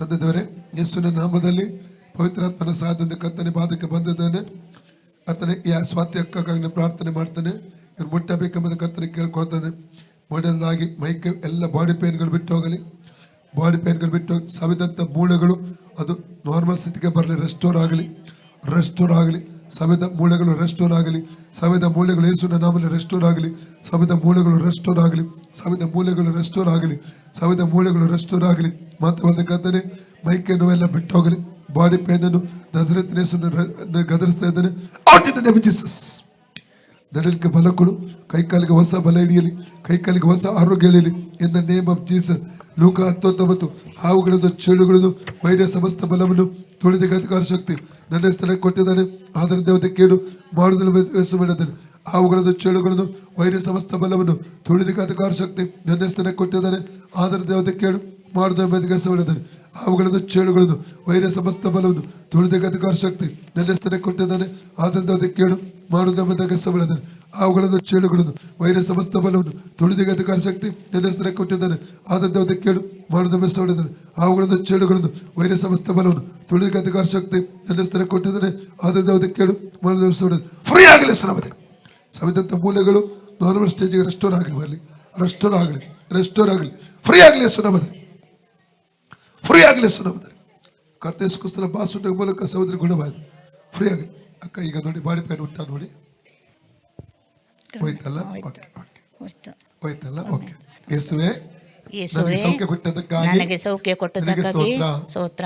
ತಂದಿದ್ದೇವೆ ಯೇಸುವಿನ ನಾಮದಲ್ಲಿ ಪವಿತ್ರಾತ್ಮನ ಸಹಾಯದಿಂದ ಕತ್ತನೆ ಬಾಧಕ್ಕೆ ಬಂದಿದ್ದಾನೆ. ಆತನ ಈ ಸ್ವಾತಿ ಅಕ್ಕಗಾಗಿ ನಾನು ಪ್ರಾರ್ಥನೆ ಮಾಡ್ತಾನೆ. ಇವ್ರು ಮುಟ್ಟಬೇಕೆಂಬುದು ಕತ್ತನೆ ಕೇಳ್ಕೊಳ್ತಾನೆ ಮೊದಲದಾಗಿ ಮೈಕೆ ಎಲ್ಲ ಬಾಡಿ ಪೇನ್ಗಳು ಬಿಟ್ಟು ಹೋಗಲಿ. ಬಾಡಿ ಪೇನ್ಗಳು ಬಿಟ್ಟು ಸವಿದಂಥ ಮೂಳೆಗಳು, ಅದು ನಾರ್ಮಲ್ ಸ್ಥಿತಿಗೆ ಬರಲಿ ರೆಸ್ಟೋರ್ ಆಗಲಿ. ರೆಸ್ಟೋರ್ ಆಗಲಿ. ಸವಿದ ಮೂಳೆಗಳು ರೆಸ್ಟೋರ್ ಆಗಲಿ. ಸವೆದ ಮೂಳೆಗಳು ಯೇಸುವಿನ ನಾಮದಲ್ಲಿ ರೆಸ್ಟೋರ್ ಆಗಲಿ. ಸವೆದ ಮೂಳೆಗಳು ರೆಸ್ಟೋರ್ ಆಗಲಿ. ಸವೆದ ಮೂಳೆಗಳು ರೆಸ್ಟೋರ್ ಆಗಲಿ. ಸವೆದ ಮೂಳೆಗಳು ರೆಸ್ಟೋರ್ ಆಗಲಿ. ಕತ್ತನೆ ಮೈಕೆ ನೋವೆಲ್ಲ ಬಿಟ್ಟು ಹೋಗಲಿ ಬಾಡಿ ಪೇನನ್ನು ಅನ್ನು ನಜರತ್ ಯೇಸುವನ್ನು ಗದರಿಸ್ತಾ ಇದ್ದಾನೆ. ಔಟ್ ಇನ್ ಜೀಸಸ್ ನಡಲಿಕ್ಕೆ ಬಲ ಕೊಡು ಕೈಕಾಲಿಗೆ ಹೊಸ ಬಲ ಹಿಡಿಯಲಿ. ಕೈಕಾಲಿಗೆ ಹೊಸ ಆರೋಗ್ಯ ಹಿಡಿಯಲಿ. In the name of Jesus ಲೋಕ ಹತ್ತೊಂಬತ್ತು, ಹಾವುಗಳನ್ನು, ಚೇಳುಗಳನ್ನು ವೈರ ಸಮಸ್ತ ಬಲವನ್ನು ತುಳಿದ ಅಧಿಕಾರ ಶಕ್ತಿ. ನನ್ನ ಸ್ಥಳಕ್ಕೆ ಕೊಟ್ಟಿದ್ದಾನೆ. ಆದರ ದೇವತೆ ಕೇಳು. ಮಾಡುವುದನ್ನು ಮಾಡಿದ್ದಾನೆ ಹಾವುಗಳನ್ನು, ಚೇಳುಗಳನ್ನು ವೈರ ಸಮಸ್ತ ಬಲವನ್ನು ತುಳಿದ ಅಧಿಕಾರ ಶಕ್ತಿ. ನನ್ನ ಸ್ಥಳಕ್ಕೆ ಕೊಟ್ಟಿದ್ದಾನೆ. ಆದರೆ ದೇವತೆ ಕೇಳು. ಮಾಡುವುದನ್ನು ಬದಿಗಿಸಬಿಡಿದ್ದಾನೆ ಅವುಗಳನ್ನು ಚೇಳುಗಳನ್ನು ವೈರ ಸಮಸ್ತ ಬಲವನ್ನು ತುಳಿದಕ್ಕೆ ಅಧಿಕಾರ ಶಕ್ತಿ ಸ್ಥಳಕ್ಕೆ ಕೊಟ್ಟಿದ್ದಾನೆ. ಆದ್ದರಿಂದ ಅದಕ್ಕೆ ಕೇಳು ಮಾಡುವುದನ್ನು ಬದಿಗಿಸಬಿಡಿದ್ದಾನೆ ಅವುಗಳನ್ನು ಚೇಳುಗಳನ್ನು ವೈರ ಸಮಸ್ತ ಬಲವನ್ನು ತುಳಿದಕ್ಕೆ ಅಧಿಕಾರ ಶಕ್ತಿ ಸ್ಥಳಕ್ಕೆ ಕೊಟ್ಟಿದ್ದಾನೆ. ಆದ್ದರಿಂದ ಅದಕ್ಕೆ ಕೇಳು ಮಾಡುವುದನ್ನು ಬೆಸಬಿಡಿದ್ದಾನೆ ಅವುಗಳನ್ನು ಚೇಳುಗಳನ್ನು ವೈರ ಸಮಸ್ತ ಬಲವನ್ನು ತುಳಿದಕ್ಕೆ ಅಧಿಕಾರ ಶಕ್ತಿ ಸ್ಥಳಕ್ಕೆ ಕೊಟ್ಟಿದ್ದಾನೆ. ಆದ್ದರಿಂದ ಅದಕ್ಕೆ ಕೇಳು ಮಾಡುವ ಬೆಸಬಿಡಿದ್ದಾನೆ ಫ್ರೀ ಆಗಲಿ ಶ್ರಮದೆ ಸವಿದಂಥ ಮೂಲೆಗಳು ನಾರ್ಮಲ್ ಸ್ಟೇಜಿಗೆ ರೆಸ್ಟೋರ್ ಆಗಲಿ, ಬರಲಿ. ರೆಸ್ಟೋರ್ ಆಗಲಿ ರೆಸ್ಟೋರ್ ಆಗಲಿ. ಫ್ರೀ ಆಗಲಿ ಸುನಮದೆ ಫ್ರೀ ಆಗಲಿ ಸುನಮದೆ ಕರ್ತೇಸ್ಕೋಸ್ಕರ ಬಾಸುಂಡ ಮೂಲಕ ಸಹೋದರಿ ಗುಣವಾಯಿತು ಫ್ರೀ ಆಗಲಿ. ಅಕ್ಕ ಈಗ ನೋಡಿ ಬಾಡಿ ಪೇನ್ ಉಂಟಾ ನೋಡಿ. ಹೋಯ್ತಲ್ಲ? ಓಕೆ ಓಕೆ ಹೋಯ್ತು. ಹೋಯ್ತಲ್ಲ? ಓಕೆ ಯೇಸುವೆ ನನಗೆ ಸೌಖ್ಯ ಕೊಟ್ಟದಕ್ಕಾಗಿ ನನಗೆ ಸೌಖ್ಯ ಕೊಟ್ಟದಕ್ಕಾಗಿ. ಸ್ತೋತ್ರ.